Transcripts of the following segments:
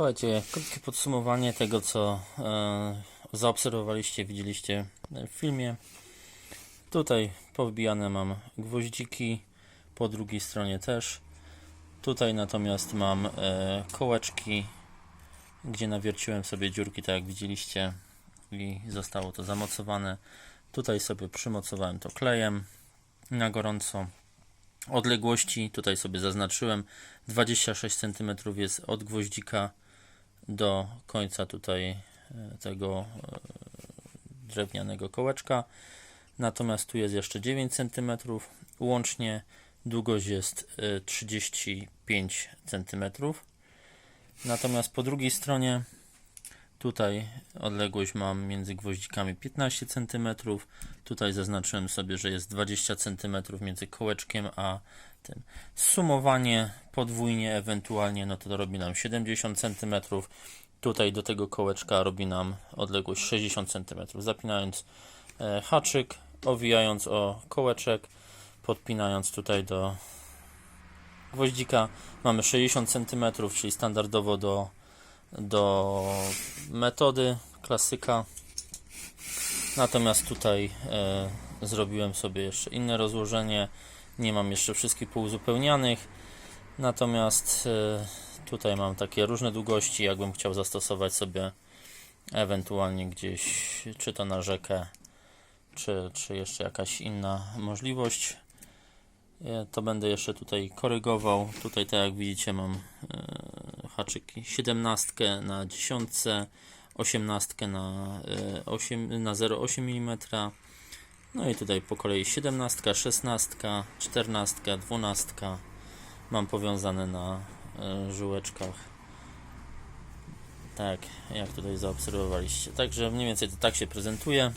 Słuchajcie, krótkie podsumowanie tego, co e, zaobserwowaliście, widzieliście w filmie. Tutaj powbijane mam gwoździki, po drugiej stronie też. Tutaj natomiast mam e, kołeczki, gdzie nawierciłem sobie dziurki, tak jak widzieliście, i zostało to zamocowane. Tutaj sobie przymocowałem to klejem na gorąco. Odległości tutaj sobie zaznaczyłem 26 cm jest od gwoździka do końca tutaj e, tego e, drewnianego kołeczka. Natomiast tu jest jeszcze 9 cm. Łącznie długość jest e, 35 cm. Natomiast po drugiej stronie tutaj odległość mam między gwoździkami 15 cm. Tutaj zaznaczyłem sobie, że jest 20 cm między kołeczkiem a tym. Sumowanie podwójnie, ewentualnie, no to robi nam 70 cm. Tutaj do tego kołeczka robi nam odległość 60 cm. Zapinając e, haczyk, owijając o kołeczek, podpinając tutaj do gwoździka, mamy 60 cm, czyli standardowo do, do metody klasyka. Natomiast tutaj e, zrobiłem sobie jeszcze inne rozłożenie. Nie mam jeszcze wszystkich pouzupełnianych. Natomiast e, tutaj mam takie różne długości, jakbym chciał zastosować sobie ewentualnie gdzieś, czy to na rzekę, czy, czy jeszcze jakaś inna możliwość. E, To będę jeszcze tutaj korygował. Tutaj, tak jak widzicie, mam e, haczyki 17 na 10, 18 na, e, 8, na 0,8 mm. No i tutaj po kolei 17, 16, 14, 12 mam powiązane na e, żyłeczkach. Tak, jak tutaj zaobserwowaliście. Także mniej więcej to tak się prezentuje.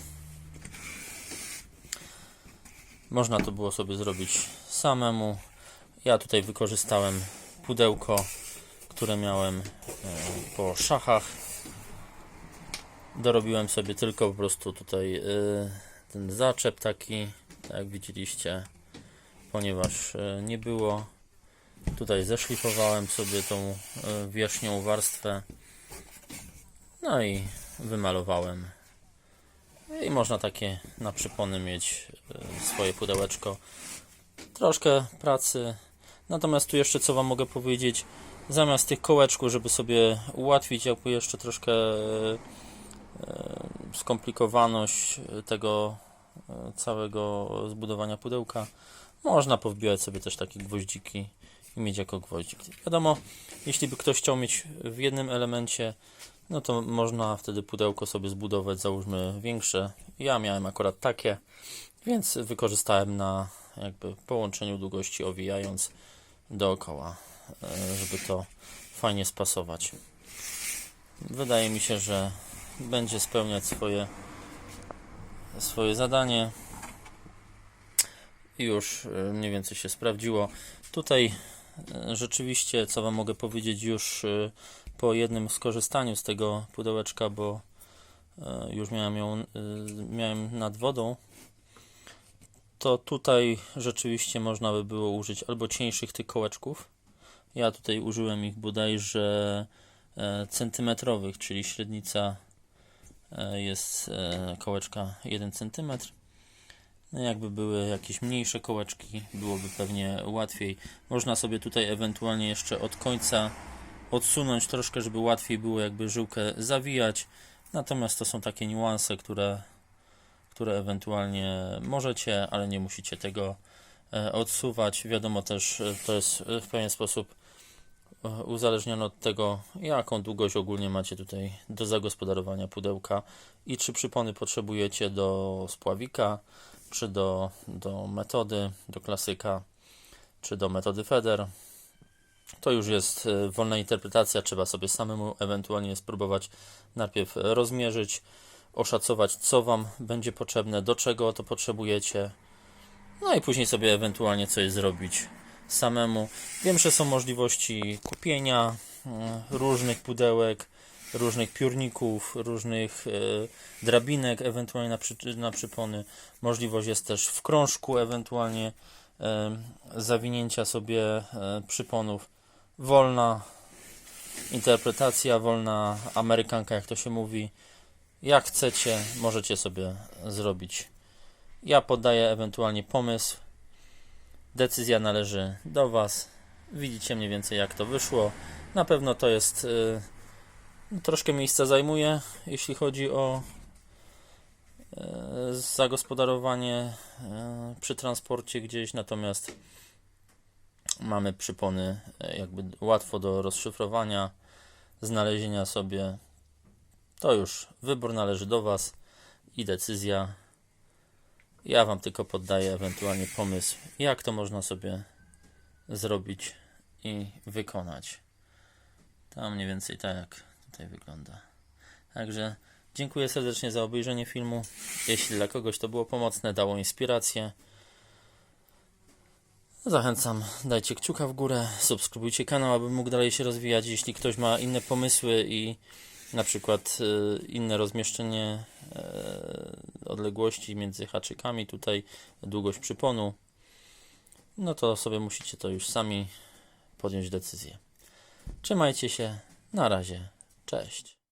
Można to było sobie zrobić samemu. Ja tutaj wykorzystałem pudełko, które miałem e, po szachach. Dorobiłem sobie tylko po prostu tutaj e, ten zaczep taki, tak jak widzieliście, ponieważ e, nie było. Tutaj zeszlifowałem sobie tą wierzchnią warstwę. No i wymalowałem. I można takie na przypony mieć swoje pudełeczko. Troszkę pracy. Natomiast tu jeszcze co Wam mogę powiedzieć, zamiast tych kołeczków, żeby sobie ułatwić jakby jeszcze troszkę e, e, skomplikowaność tego e, całego zbudowania pudełka, można powbijać sobie też takie gwoździki i mieć jako gwoździk. Wiadomo, jeśli by ktoś chciał mieć w jednym elemencie, no to można wtedy pudełko sobie zbudować, załóżmy większe. Ja miałem akurat takie, więc wykorzystałem na jakby połączeniu długości, owijając dookoła, żeby to fajnie spasować. Wydaje mi się, że będzie spełniać swoje, swoje zadanie. I już e, mniej więcej się sprawdziło. Tutaj e, rzeczywiście, co Wam mogę powiedzieć, już e, po jednym skorzystaniu z tego pudełeczka, bo e, już miałem ją e, miałem nad wodą, to tutaj rzeczywiście można by było użyć albo cieńszych tych kołeczków. Ja tutaj użyłem ich bodajże e, centymetrowych, czyli średnica e, jest e, kołeczka 1 cm. No jakby były jakieś mniejsze kołeczki, byłoby pewnie łatwiej. Można sobie tutaj ewentualnie jeszcze od końca odsunąć troszkę, żeby łatwiej było jakby żyłkę zawijać. Natomiast to są takie niuanse, które, które ewentualnie możecie, ale nie musicie tego odsuwać. Wiadomo też, to jest w pewien sposób uzależnione od tego, jaką długość ogólnie macie tutaj do zagospodarowania pudełka i czy przypony potrzebujecie do spławika, czy do, do metody, do klasyka, czy do metody FEDER. To już jest e, wolna interpretacja, trzeba sobie samemu ewentualnie spróbować najpierw rozmierzyć, oszacować co Wam będzie potrzebne, do czego to potrzebujecie, no i później sobie ewentualnie coś zrobić samemu. Wiem, że są możliwości kupienia mm, różnych pudełek, różnych piórników, różnych e, drabinek, ewentualnie na, przy, na przypony. Możliwość jest też w krążku, ewentualnie e, zawinięcia sobie e, przyponów. Wolna, interpretacja, wolna amerykanka, jak to się mówi. Jak chcecie, możecie sobie zrobić. Ja podaję ewentualnie pomysł. Decyzja należy do Was. Widzicie mniej więcej, jak to wyszło. Na pewno to jest. y, troszkę miejsca zajmuje, jeśli chodzi o y, zagospodarowanie y, przy transporcie gdzieś, natomiast mamy przypony jakby łatwo do rozszyfrowania, znalezienia sobie. To już wybór należy do Was i decyzja. Ja Wam tylko poddaję ewentualnie pomysł, jak to można sobie zrobić i wykonać. Tam mniej więcej tak jak tutaj wygląda. Także dziękuję serdecznie za obejrzenie filmu. Jeśli dla kogoś to było pomocne, dało inspirację, zachęcam, dajcie kciuka w górę, subskrybujcie kanał, aby mógł dalej się rozwijać. Jeśli ktoś ma inne pomysły i na przykład y, inne rozmieszczenie y, odległości między haczykami, tutaj długość przyponu, no to sobie musicie to już sami podjąć decyzję. Trzymajcie się, na razie, cześć.